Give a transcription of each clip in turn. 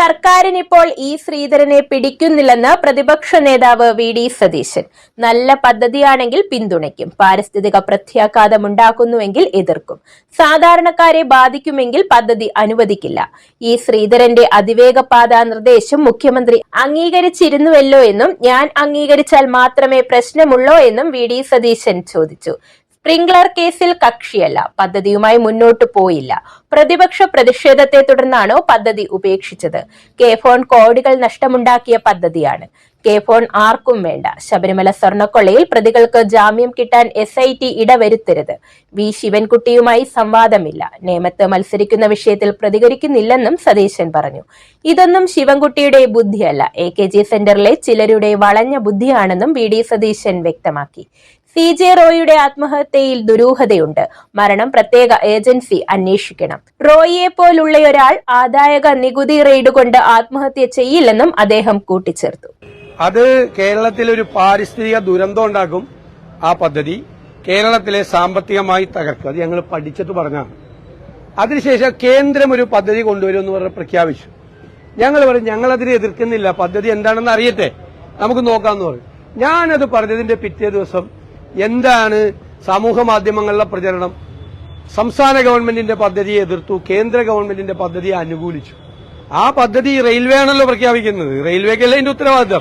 സർക്കാരിനിപ്പോൾ ഈ ശ്രീധരനെ പിടിക്കുന്നില്ലെന്ന് പ്രതിപക്ഷ നേതാവ് വി ഡി സതീശൻ. നല്ല പദ്ധതിയാണെങ്കിൽ പിന്തുണയ്ക്കും. പാരിസ്ഥിതിക പ്രത്യാഘാതം പ്രത്യാഘാതമുണ്ടാക്കുന്നുവെങ്കിൽ എതിർക്കും. സാധാരണക്കാരെ ബാധിക്കുമെങ്കിൽ പദ്ധതി അനുവദിക്കില്ല. ഈ ശ്രീധരന്റെ അതിവേഗ പാത നിർദ്ദേശം മുഖ്യമന്ത്രി അംഗീകരിച്ചിരുന്നുവല്ലോ എന്നും ഞാൻ അംഗീകരിച്ചാൽ മാത്രമേ പ്രശ്നമുള്ളോ എന്നും വി ഡി സതീശൻ ചോദിച്ചു. സ്പ്രിംഗ്ലർ കേസിൽ കക്ഷിയല്ല പദ്ധതിയുമായി മുന്നോട്ട് പോയില്ല. പ്രതിപക്ഷ പ്രതിഷേധത്തെ തുടർന്നാണോ പദ്ധതി ഉപേക്ഷിച്ചത്? കെ ഫോൺ കോടികൾ നഷ്ടമുണ്ടാക്കിയ പദ്ധതിയാണ്. കെ ഫോൺ ആർക്കും വേണ്ട. ശബരിമല സ്വർണക്കൊള്ളയിൽ പ്രതികൾക്ക് ജാമ്യം കിട്ടാൻ എസ് ഐ ടി ഇടവരുത്തരുത്. വി ശിവൻകുട്ടിയുമായി സംവാദമില്ല. നേമത്ത് മത്സരിക്കുന്ന വിഷയത്തിൽ പ്രതികരിക്കുന്നില്ലെന്നും സതീശൻ പറഞ്ഞു. ഇതൊന്നും ശിവൻകുട്ടിയുടെ ബുദ്ധിയല്ല. എ കെ ജി സെന്ററിലെ ചിലരുടെ വളഞ്ഞ ബുദ്ധിയാണെന്നും വി ഡി സതീശൻ വ്യക്തമാക്കി. സി ജെ റോയിയുടെ ആത്മഹത്യയിൽ ദുരൂഹതയുണ്ട്. മരണം പ്രത്യേക ഏജൻസി അന്വേഷിക്കണം. റോയിയെ പോലുള്ള ഒരാൾ ആദായക നികുതി റെയ്ഡ് കൊണ്ട് ആത്മഹത്യ ചെയ്യില്ലെന്നും അദ്ദേഹം കൂട്ടിച്ചേർത്തു. അത് കേരളത്തിൽ ഒരു പാരിസ്ഥിതിക ദുരന്തം ഉണ്ടാക്കും ആ പദ്ധതി കേരളത്തിലെ സാമ്പത്തികമായി തകർക്കും. അത് ഞങ്ങൾ പഠിച്ചിട്ട് പറഞ്ഞാണ് അതിനുശേഷം കേന്ദ്രം ഒരു പദ്ധതി കൊണ്ടുവരുമെന്ന് പറഞ്ഞ് പ്രഖ്യാപിച്ചു. ഞങ്ങൾ പറയും ഞങ്ങളതിനെ എതിർക്കുന്നില്ല. പദ്ധതി എന്താണെന്ന് അറിയട്ടെ. നമുക്ക് നോക്കാമെന്ന് പറയും. ഞാനത് പറഞ്ഞതിന്റെ പിറ്റേ ദിവസം എന്താണ് സമൂഹ മാധ്യമങ്ങളിലെ പ്രചരണം? സംസ്ഥാന ഗവൺമെന്റിന്റെ പദ്ധതിയെ എതിർത്തു കേന്ദ്ര ഗവൺമെന്റിന്റെ പദ്ധതിയെ അനുകൂലിച്ചു. ആ പദ്ധതി റെയിൽവേ ആണല്ലോ പ്രഖ്യാപിക്കുന്നത്. റെയിൽവേക്കല്ല അതിന്റെ ഉത്തരവാദിത്തം?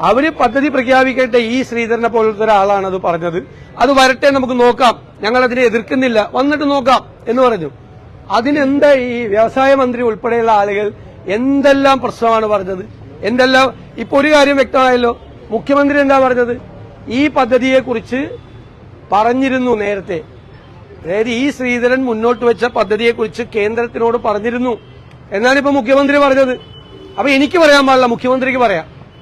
അവർ പദ്ധതി പ്രഖ്യാപിക്കട്ടെ ഈ ശ്രീധരനെ പോലത്തെ ഒരാളാണ് അത് പറഞ്ഞത്. അത് വരട്ടെ നമുക്ക് നോക്കാം. ഞങ്ങൾ അതിനെ എതിർക്കുന്നില്ല. വന്നിട്ട് നോക്കാം എന്ന് പറഞ്ഞു. അതിനെന്താ ഈ വ്യവസായ മന്ത്രി ഉൾപ്പെടെയുള്ള ആളുകൾ എന്തെല്ലാം പ്രശ്നമാണ് പറഞ്ഞത്? എന്തെല്ലാം ഇപ്പൊ ഒരു കാര്യം വ്യക്തമായല്ലോ. മുഖ്യമന്ത്രി എന്താ പറഞ്ഞത്? ഈ പദ്ധതിയെക്കുറിച്ച് പറഞ്ഞിരുന്നു നേരത്തെ. അതായത് ഈ ശ്രീധരൻ മുന്നോട്ട് വെച്ച പദ്ധതിയെക്കുറിച്ച് കേന്ദ്രത്തിനോട് പറഞ്ഞിരുന്നു. എന്നാണ് ഇപ്പൊ മുഖ്യമന്ത്രി പറഞ്ഞത്. അപ്പൊ എനിക്ക് പറയാൻ പാടില്ല മുഖ്യമന്ത്രിക്ക് പറയാം.